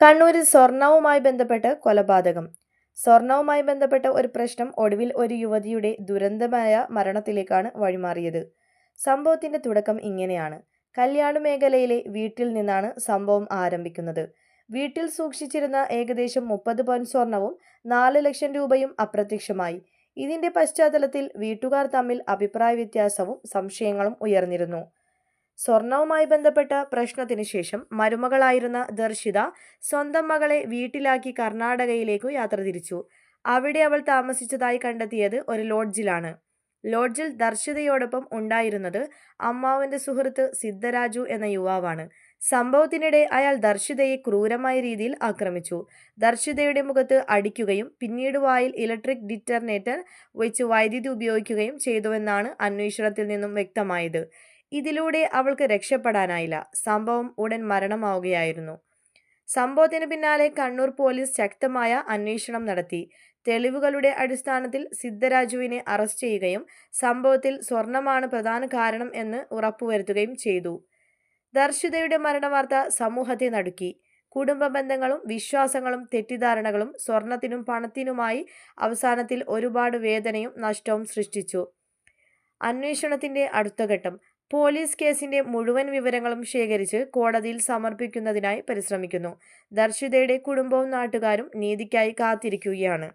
കണ്ണൂരിൽ സ്വർണവുമായി ബന്ധപ്പെട്ട് കൊലപാതകം. സ്വർണവുമായി ബന്ധപ്പെട്ട ഒരു പ്രശ്നം ഒടുവിൽ ഒരു യുവതിയുടെ ദുരന്തമായ മരണത്തിലേക്കാണ് വഴിമാറിയത്. സംഭവത്തിന്റെ തുടക്കം ഇങ്ങനെയാണ്. കല്യാണ മേഖലയിലെ വീട്ടിൽ നിന്നാണ് സംഭവം ആരംഭിക്കുന്നത്. വീട്ടിൽ സൂക്ഷിച്ചിരുന്ന ഏകദേശം മുപ്പത് പവൻ സ്വർണവും നാല് ലക്ഷം രൂപയും അപ്രത്യക്ഷമായി. ഇതിന്റെ പശ്ചാത്തലത്തിൽ വീട്ടുകാർ തമ്മിൽ അഭിപ്രായ വ്യത്യാസവും സംശയങ്ങളും ഉയർന്നിരുന്നു. സ്വർണവുമായി ബന്ധപ്പെട്ട പ്രശ്നത്തിന് ശേഷം മരുമകളായിരുന്ന ദർശിത സ്വന്തം മകളെ വീട്ടിലാക്കി കർണാടകയിലേക്കു യാത്ര തിരിച്ചു. അവിടെ അവൾ താമസിച്ചതായി കണ്ടെത്തിയത് ഒരു ലോഡ്ജിലാണ്. ലോഡ്ജിൽ ദർശിതയോടൊപ്പം ഉണ്ടായിരുന്നത് അമ്മാവന്റെ സുഹൃത്ത് സിദ്ധരാജു എന്ന യുവാവാണ്. സംഭവത്തിനിടെ അയാൾ ദർശിതയെ ക്രൂരമായ രീതിയിൽ ആക്രമിച്ചു. ദർശിതയുടെ മുഖത്ത് അടിക്കുകയും പിന്നീട് വായിൽ ഇലക്ട്രിക് ഡിറ്റർനേറ്റർ വെച്ച് വൈദ്യുതി ഉപയോഗിക്കുകയും ചെയ്തുവെന്നാണ് അന്വേഷണത്തിൽ നിന്നും വ്യക്തമായത്. ഇതിലൂടെ അവൾക്ക് രക്ഷപ്പെടാനായില്ല. സംഭവം ഉടൻ മരണമാവുകയായിരുന്നു. സംഭവത്തിന് പിന്നാലെ കണ്ണൂർ പോലീസ് ശക്തമായ അന്വേഷണം നടത്തി. തെളിവുകളുടെ അടിസ്ഥാനത്തിൽ സിദ്ധരാജുവിനെ അറസ്റ്റ് ചെയ്യുകയും സംഭവത്തിൽ സ്വർണമാണ് പ്രധാന കാരണം എന്ന് ഉറപ്പുവരുത്തുകയും ചെയ്തു. ദർശിതയുടെ മരണവാർത്ത സമൂഹത്തെ നടുക്കി. കുടുംബ ബന്ധങ്ങളും വിശ്വാസങ്ങളും തെറ്റിദ്ധാരണകളും സ്വർണത്തിനും പണത്തിനുമായി അവസാനത്തിൽ ഒരുപാട് വേദനയും നഷ്ടവും സൃഷ്ടിച്ചു. അന്വേഷണത്തിന്റെ അടുത്ത ഘട്ടം. പോലീസ് കേസിന്റെ മുഴുവൻ വിവരങ്ങളും ശേഖരിച്ച് കോടതിയിൽ സമർപ്പിക്കുന്നതിനായി പരിശ്രമിക്കുന്നു. ദർശിതയുടെ കുടുംബവും നാട്ടുകാരും നീതിക്കായി കാത്തിരിക്കുകയാണ്.